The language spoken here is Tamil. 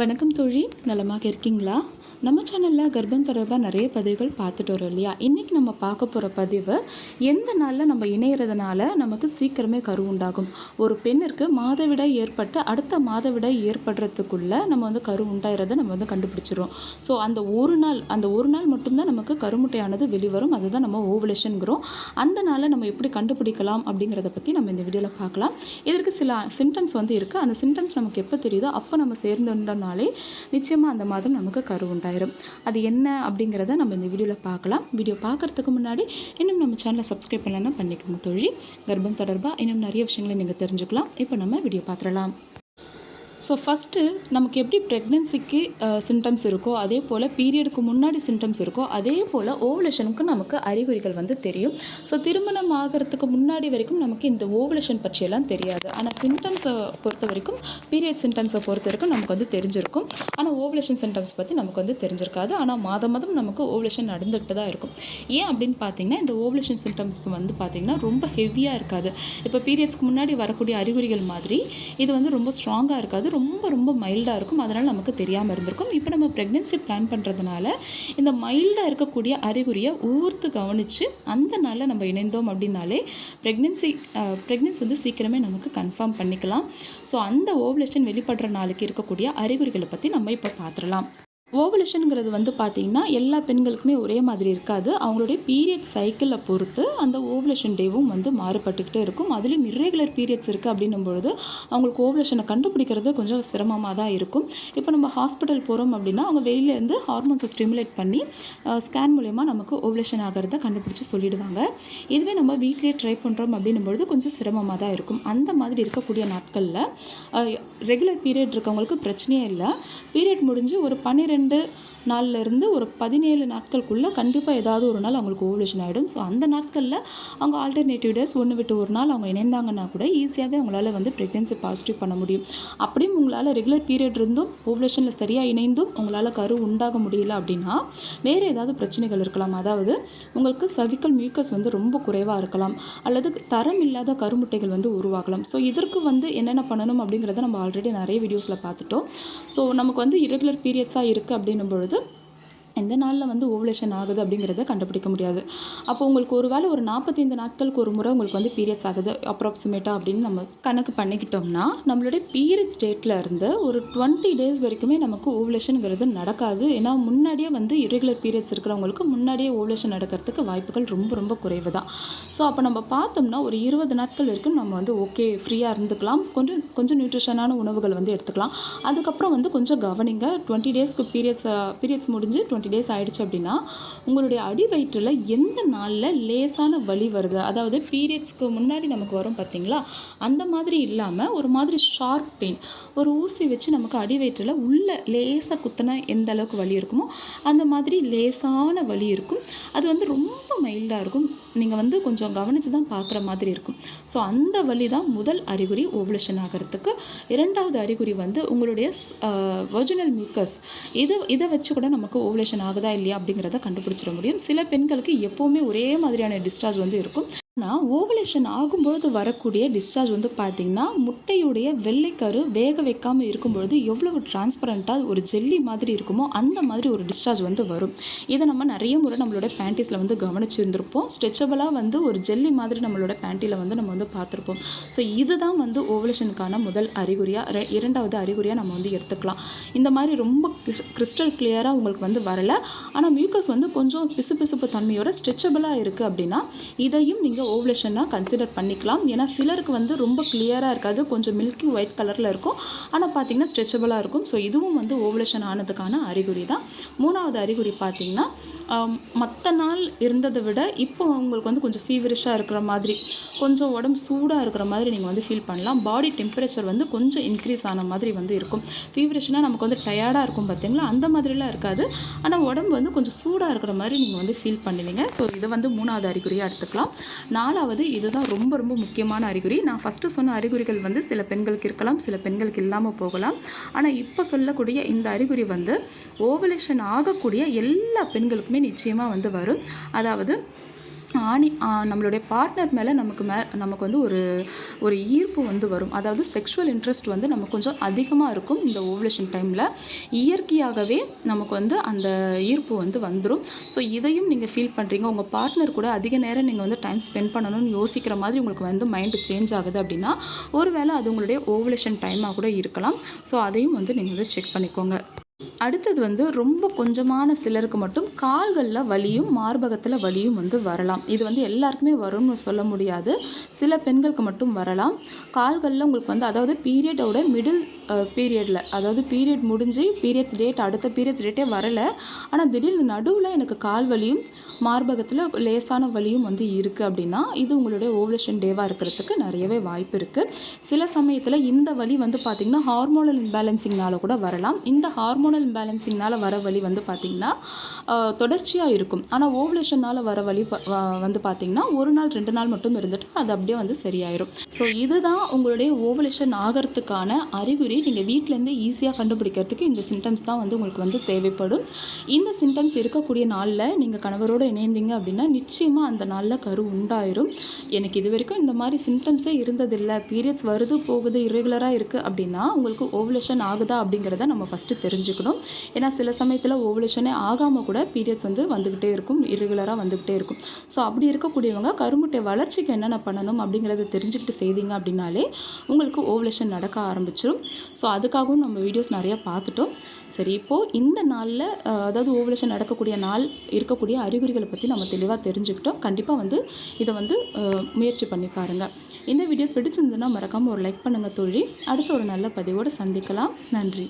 வணக்கம் தோழி. நலமாக இருக்கீங்களா? நம்ம சேனலில் கர்ப்பம் தொடர்பாக நிறைய பதிவுகள் பார்த்துட்டு வரோம் இல்லையா? இன்றைக்கி நம்ம பார்க்க போகிற பதிவு எந்த நாளில் நம்ம இணையிறதுனால நமக்கு சீக்கிரமே கரு உண்டாகும்? ஒரு பெண்ணிற்கு மாதவிடாய் ஏற்பட்டு அடுத்த மாதவிடாய் ஏற்படுறதுக்குள்ளே நம்ம வந்து கரு உண்டாகிறத நம்ம வந்து கண்டுபிடிச்சிரும் ஸோ அந்த ஒரு நாள் அந்த ஒரு நாள் மட்டும்தான் நமக்கு கருமுட்டையானது வெளிவரும். அதுதான் நம்ம ஓவலேஷனுங்கிறோம் அந்த நாளை நம்ம எப்படி கண்டுபிடிக்கலாம் அப்படிங்கிறத பற்றி நம்ம இந்த வீடியோவில் பார்க்கலாம். இதற்கு சில சிம்டம்ஸ் வந்து இருக்குது அந்த சிம்டம்ஸ் நமக்கு எப்போ தெரியுதோ அப்போ நம்ம சேர்ந்து இருந்தோம்னாலே நிச்சயமாக அந்த மாதம் நமக்கு கரு உண்டாயிரும். அது என்ன அப்படிங்கிறத நம்ம இந்த வீடியோவில் பார்க்கலாம். வீடியோ பார்க்குறதுக்கு முன்னாடி இன்னும் நம்ம சேனலை சப்ஸ்கிரைப் பண்ணலன்னா பண்ணிக்கோங்க தொழில் கர்ப்பம் தொடர்பாக இன்னும் நிறைய விஷயங்களை நீங்கள் தெரிஞ்சுக்கலாம். இப்போ நம்ம வீடியோ பார்த்துடலாம். ஸோ ஃபஸ்ட்டு நமக்கு எப்படி ப்ரெக்னென்சிக்கு சிம்டம்ஸ் uh, இருக்கோ அதே போல் பீரியடுக்கு முன்னாடி சிம்டம்ஸ் இருக்கோ அதே போல் ஓவலேஷனுக்கு நமக்கு அறிகுறிகள் வந்து தெரியும். ஸோ திருமணம் ஆகிறதுக்கு முன்னாடி வரைக்கும் நமக்கு இந்த ஓவலேஷன் பற்றியெல்லாம் தெரியாது. ஆனால் சிம்டம்ஸை பொறுத்த வரைக்கும் பீரியட் சிம்டம்ஸை பொறுத்த வரைக்கும் நமக்கு வந்து தெரிஞ்சிருக்கும். ஆனால் ஓவலேஷன் சிம்டம்ஸ் பற்றி நமக்கு வந்து தெரிஞ்சிருக்காது. ஆனால் மாதம் மாதம் நமக்கு ஓவலேஷன் நடந்துகிட்டு தான் இருக்கும். ஏன் அப்படின்னு பார்த்தீங்கன்னா இந்த ஓவலேஷன் சிம்டம்ஸ் வந்து பார்த்திங்கன்னா ரொம்ப ஹெவியாக இருக்காது. இப்போ பீரியட்ஸ்க்கு முன்னாடி வரக்கூடிய அறிகுறிகள் மாதிரி இது வந்து ரொம்ப ஸ்ட்ராங்காக இருக்காது. ரொம்ப ரொம்ப மைல்டாக இருக்கும். அதனால் நமக்கு தெரியாமல் இருந்திருக்கும். இப்போ நம்ம ப்ரெக்னென்சி பிளான் பண்ணுறதுனால இந்த மைல்டாக இருக்கக்கூடிய அறிகுறியை ஊர்த்து கவனித்து அந்த நாளில் நம்ம இணைந்தோம் அப்படின்னாலே ப்ரெக்னென்சி ப்ரெக்னென்சி வந்து சீக்கிரமே நமக்கு கன்ஃபார்ம் பண்ணிக்கலாம். ஸோ அந்த ஓவலேஷன் வெளிப்படுற நாளுக்கு இருக்கக்கூடிய அறிகுறிகளை பற்றி நம்ம இப்போ பார்த்துடலாம். ஓவலேஷனுங்கிறது வந்து பார்த்திங்கன்னா எல்லா பெண்களுக்குமே ஒரே மாதிரி இருக்காது. அவங்களுடைய பீரியட் சைக்கிளை பொறுத்து அந்த ஓவலேஷன் டேவும் வந்து மாறுபட்டுக்கிட்டே இருக்கும். அதுலேயும் இர்ரெகுலர் பீரியட்ஸ் இருக்குது அப்படின்னும் பொழுது அவங்களுக்கு ஓவலேஷனை கண்டுபிடிக்கிறது கொஞ்சம் சிரமமாக தான் இருக்கும். இப்போ நம்ம ஹாஸ்பிட்டல் போகிறோம் அப்படின்னா அவங்க வெளியிலேருந்து ஹார்மோன்ஸை ஸ்டிமுலேட் பண்ணி ஸ்கேன் மூலயமா நமக்கு ஓவலேஷன் ஆகிறத கண்டுபிடிச்சி சொல்லிடுவாங்க. இதுவே நம்ம வீட்லேயே ட்ரை பண்ணுறோம் அப்படின்னும் பொழுது கொஞ்சம் சிரமமாக தான் இருக்கும். அந்த மாதிரி இருக்கக்கூடிய நாட்களில் ரெகுலர் பீரியட் இருக்கவங்களுக்கு பிரச்சனையே இல்லை. பீரியட் முடிஞ்சு ஒரு பன்னிரெண்டு ரெண்டு நாள்லேருந்து ஒரு பதினேழு நாட்களுக்குள்ளே கண்டிப்பாக ஏதாவது ஒரு நாள் அவங்களுக்கு ஓவலேஷன் ஆகிடும் ஸோ அந்த நாட்களில் அவங்க ஆல்டர்னேட்டிவ் டேஸ் ஒன்று விட்டு ஒரு நாள் அவங்க இணைந்தாங்கன்னா கூட ஈஸியாகவே அவங்களால வந்து ப்ரெக்னென்சி பாசிட்டிவ் பண்ண முடியும். அப்படியும் உங்களால் ரெகுலர் பீரியட் இருந்தும் ஓவலேஷனில் சரியாக இணைந்தும் உங்களால் கரு உண்டாக முடியல அப்படின்னா வேறு ஏதாவது பிரச்சனைகள் இருக்கலாம். அதாவது உங்களுக்கு சவிக்கல் மியூக்கஸ் வந்து ரொம்ப குறைவாக இருக்கலாம். அல்லது தரம் இல்லாத கருமுட்டைகள் வந்து உருவாகலாம். ஸோ இதற்கு வந்து என்னென்ன பண்ணணும் அப்படிங்கிறத நம்ம ஆல்ரெடி நிறைய வீடியோஸில் பார்த்துட்டோம். ஸோ நமக்கு வந்து இரகுலர் பீரியட்ஸாக இருக்குது அப்படின்னும் பொழுது coisa எந்த நாளில் வந்து ஓவலேஷன் ஆகுது அப்படிங்கிறத கண்டுபிடிக்க முடியாது. அப்போ உங்களுக்கு ஒரு வேளை ஒரு நாற்பத்தைந்து நாட்களுக்கு ஒரு முறை உங்களுக்கு வந்து பீரியட்ஸ் ஆகுது அப்ராக்சிமேட்டாக அப்படின்னு நம்ம கணக்கு பண்ணிக்கிட்டோம்னா நம்மளுடைய பீரியட்ஸ் டேட்டில் இருந்து ஒரு டுவெண்ட்டி டேஸ் வரைக்குமே நமக்கு ஓவலேஷனுங்கிறது நடக்காது. ஏன்னா முன்னாடியே வந்து இரெகுலர் பீரியட்ஸ் இருக்கிறவங்களுக்கு முன்னாடியே ஓவலேஷன் நடக்கிறதுக்கு வாய்ப்புகள் ரொம்ப ரொம்ப குறைவு தான் ஸோ அப்போ நம்ம பார்த்தோம்னா ஒரு இருபது நாட்கள் வரைக்கும் நம்ம வந்து ஓகே ஃப்ரீயாக இருந்துக்கலாம். கொஞ்சம் கொஞ்சம் நியூட்ரிஷனான உணவுகள் வந்து எடுத்துக்கலாம். அதுக்கப்புறம் வந்து கொஞ்சம் கவனிங்க. டுவெண்ட்டி டேஸ்க்கு பீரியட்ஸ் பீரியட்ஸ் முடிஞ்சு டுவெண்ட்டி டேஸ் ஆகிடுச்சு அப்படின்னா உங்களுடைய அடி வயிற்றில் எந்த நாளில் லேசான வலி வருது? அதாவது பீரியட்ஸ்க்கு முன்னாடி நமக்கு வரும் பார்த்தீங்களா அந்த மாதிரி இல்லாமல் ஒரு மாதிரி ஷார்ப் பெயின் ஒரு ஊசி வச்சு நமக்கு அடி வயிற்றில் உள்ள லேசாக குத்தினா எந்த அளவுக்கு வலி இருக்குமோ அந்த மாதிரி லேசான வலி இருக்கும். அது வந்து ரொம்ப மைல்டாக இருக்கும். நீங்கள் வந்து கொஞ்சம் கவனித்து தான் பார்க்குற மாதிரி இருக்கும். ஸோ அந்த வழி தான் முதல் அறிகுறி ஓவலேஷன் ஆகிறதுக்கு. இரண்டாவது அறிகுறி வந்து உங்களுடைய வர்ஜினல் மியூக்கஸ் இதை இதை வச்சு கூட நமக்கு ஓவலேஷன் ஆகுதா இல்லையா அப்படிங்கிறத கண்டுபிடிச்சிட முடியும். சில பெண்களுக்கு எப்போவுமே ஒரே மாதிரியான டிஸ்சார்ஜ் வந்து இருக்கும். ஆனால் ஓவலேஷன் ஆகும்பொழுது வரக்கூடிய டிஸ்சார்ஜ் வந்து பார்த்திங்கன்னா முட்டையுடைய வெள்ளைக்கரு வேக வைக்காமல் இருக்கும்பொழுது எவ்வளவு டிரான்ஸ்பரண்ட்டாக ஒரு ஜெல்லி மாதிரி இருக்குமோ அந்த மாதிரி ஒரு டிஸ்சார்ஜ் வந்து வரும். இதை நம்ம நிறைய முறை நம்மளோட பேண்டிஸில் வந்து கவனிச்சிருந்திருப்போம். ஸ்ட்ரெச்சபிளாக வந்து ஒரு ஜெல்லி மாதிரி நம்மளோட பேண்டியில் வந்து நம்ம வந்து பார்த்துருப்போம். ஸோ இதுதான் வந்து ஓவலேஷனுக்கான முதல் அறிகுறியாக இரண்டாவது அறிகுறியாக நம்ம வந்து எடுத்துக்கலாம். இந்த மாதிரி ரொம்ப கிறிஸ்டல் கிளியராக உங்களுக்கு வந்து வரலை. ஆனால் மியூக்கஸ் வந்து கொஞ்சம் பிசுபிசுப்பு தன்மையோட ஸ்ட்ரெச்சபிளாக இருக்குது அப்படின்னா இதையும் நீங்கள் ஓவலேஷனாக கன்சிடர் பண்ணிக்கலாம். ஏன்னா சிலருக்கு வந்து ரொம்ப கிளியராக இருக்காது. கொஞ்சம் மில்கி ஒயிட் கலரில் இருக்கும். ஆனால் பார்த்திங்கன்னா ஸ்ட்ரெச்சபிளாக இருக்கும். ஸோ இதுவும் வந்து ஓவலேஷன் ஆனதுக்கான அறிகுறி தான். மூணாவது அறிகுறி பார்த்திங்கன்னா மற்ற நாள் இருந்ததை விட இப்போ உங்களுக்கு வந்து கொஞ்சம் ஃபீவரிஷாக இருக்கிற மாதிரி கொஞ்சம் உடம்பு சூடாக இருக்கிற மாதிரி நீங்கள் வந்து ஃபீல் பண்ணலாம். பாடி டெம்பரேச்சர் வந்து கொஞ்சம் இன்க்ரீஸ் ஆன மாதிரி வந்து இருக்கும். ஃபீவரிஷ்னால் நமக்கு வந்து டயர்டாக இருக்கும் பார்த்தீங்களா அந்த மாதிரிலாம் இருக்காது. ஆனால் உடம்பு வந்து கொஞ்சம் சூடாக இருக்கிற மாதிரி நீங்கள் வந்து ஃபீல் பண்ணுவீங்க. ஸோ இதை வந்து மூணாவது அறிகுறியாக எடுத்துக்கலாம். நாலாவது இதுதான் ரொம்ப ரொம்ப முக்கியமான அறிகுறி. நான் ஃபஸ்ட்டு சொன்ன அறிகுறிகள் வந்து சில பெண்களுக்கு இருக்கலாம் சில பெண்களுக்கு இல்லாமல் போகலாம். ஆனால் இப்போ சொல்லக்கூடிய இந்த அறிகுறி வந்து ஓவலேஷன் ஆகக்கூடிய எல்லா பெண்களுக்குமே நிச்சயமாக வந்து வரும். அதாவது ஆணி நம்மளுடைய பார்ட்னர் மேலே நமக்கு மே நமக்கு வந்து ஒரு ஒரு ஈர்ப்பு வந்து வரும். அதாவது செக்ஷுவல் இன்ட்ரெஸ்ட் வந்து நமக்கு கொஞ்சம் அதிகமாக இருக்கும் இந்த ஓவலேஷன் டைமில் இயற்கையாகவே நமக்கு வந்து அந்த ஈர்ப்பு வந்து வந்துடும் ஸோ இதையும் நீங்கள் ஃபீல் பண்ணுறீங்க உங்கள் பார்ட்னர் கூட அதிக நேரம் நீங்கள் வந்து டைம் ஸ்பெண்ட் பண்ணணும்னு யோசிக்கிற மாதிரி உங்களுக்கு வந்து மைண்டு சேஞ்ச் ஆகுது அப்படின்னா ஒருவேளை அது உங்களுடைய ஓவலேஷன் டைமாக கூட இருக்கலாம். ஸோ அதையும் வந்து நீங்கள் வந்து செக் பண்ணிக்கோங்க. அடுத்தது வந்து ரொம்ப கொஞ்சமான சிலருக்கு மட்டும் கால்களில் வலியும் மார்பகத்தில் வலியும் வந்து வரலாம். இது வந்து எல்லாருக்குமே வரும்னு சொல்ல முடியாது. சில பெண்களுக்கு மட்டும் வரலாம். கால்களில் உங்களுக்கு வந்து அதாவது பீரியடோட மிடில் பீரியடில் அதாவது பீரியட் முடிஞ்சு பீரியட்ஸ் டேட் அடுத்த பீரியட்ஸ் டேட்டே வரலை. ஆனால் திடீர்னு நடுவில் எனக்கு கால் வலியும் மார்பகத்தில் லேசான வலியும் வந்து இருக்குது அப்படின்னா இது உங்களுடைய ஓவலேஷன் டேவாக இருக்கிறதுக்கு நிறையவே வாய்ப்பு இருக்குது சில சமயத்தில் இந்த வலி வந்து பார்த்திங்கன்னா ஹார்மோனல் இம்பேலன்சிங்னால கூட வரலாம். இந்த ஹார்மோனல் இம்பேலன்சிங்னால வர வழி வந்து பார்த்திங்கன்னா தொடர்ச்சியாக இருக்கும். ஆனால் ஓவலேஷனால் வர வழி வந்து பார்த்திங்கன்னா ஒரு நாள் ரெண்டு நாள் மட்டும் இருந்துட்டு அது அப்படியே வந்து சரியாயிரும். ஸோ இதுதான் உங்களுடைய ஓவலேஷன் ஆகிறதுக்கான அறிகுறி. நீங்கள் வீட்டிலேருந்து ஈஸியாக கண்டுபிடிக்கிறதுக்கு இந்த சிம்டம்ஸ் தான் வந்து உங்களுக்கு வந்து தேவைப்படும். இந்த சிம்டம்ஸ் இருக்கக்கூடிய நாளில் நீங்கள் கணவரோடு இணைந்தீங்க அப்படின்னா நிச்சயமாக அந்த நாளில் கரு உண்டாயிரும். எனக்கு இது வரைக்கும் இந்த மாதிரி சிம்டம்ஸே இருந்ததில்லை. பீரியட்ஸ் வருது போகுது இரெகுலராக இருக்குது அப்படின்னா உங்களுக்கு ஓவலேஷன் ஆகுதா அப்படிங்கிறத நம்ம ஃபஸ்ட்டு தெரிஞ்சுக்கணும். ஏன்னா சில சமயத்தில் ஓவலேஷனே ஆகாமல் கூட பீரியட்ஸ் வந்து வந்துக்கிட்டே இருக்கும். இரெகுலராக வந்துக்கிட்டே இருக்கும். ஸோ அப்படி இருக்கக்கூடியவங்க கருமுட்டை வளர்ச்சிக்கு என்னென்ன பண்ணணும் அப்படிங்கிறத தெரிஞ்சுக்கிட்டு செய்தீங்க அப்படின்னாலே உங்களுக்கு ஓவலேஷன் நடக்க ஆரம்பிச்சிடும் ஸோ அதுக்காகவும் நம்ம வீடியோஸ் நிறையா பார்த்துட்டோம். சரி இப்போது இந்த நாளில் அதாவது ஓவலேஷன் நடக்கக்கூடிய நாள் இருக்கக்கூடிய அறிகுறிகளை பற்றி நம்ம தெளிவாக தெரிஞ்சுக்கிட்டோம். கண்டிப்பாக வந்து இதை வந்து முயற்சி பண்ணி பாருங்கள் இந்த வீடியோ பிடிச்சிருந்ததுன்னா மறக்காமல் ஒரு லைக் பண்ணுங்கள் தோழி. அடுத்த ஒரு நல்ல பதிவோடு சந்திக்கலாம். நன்றி.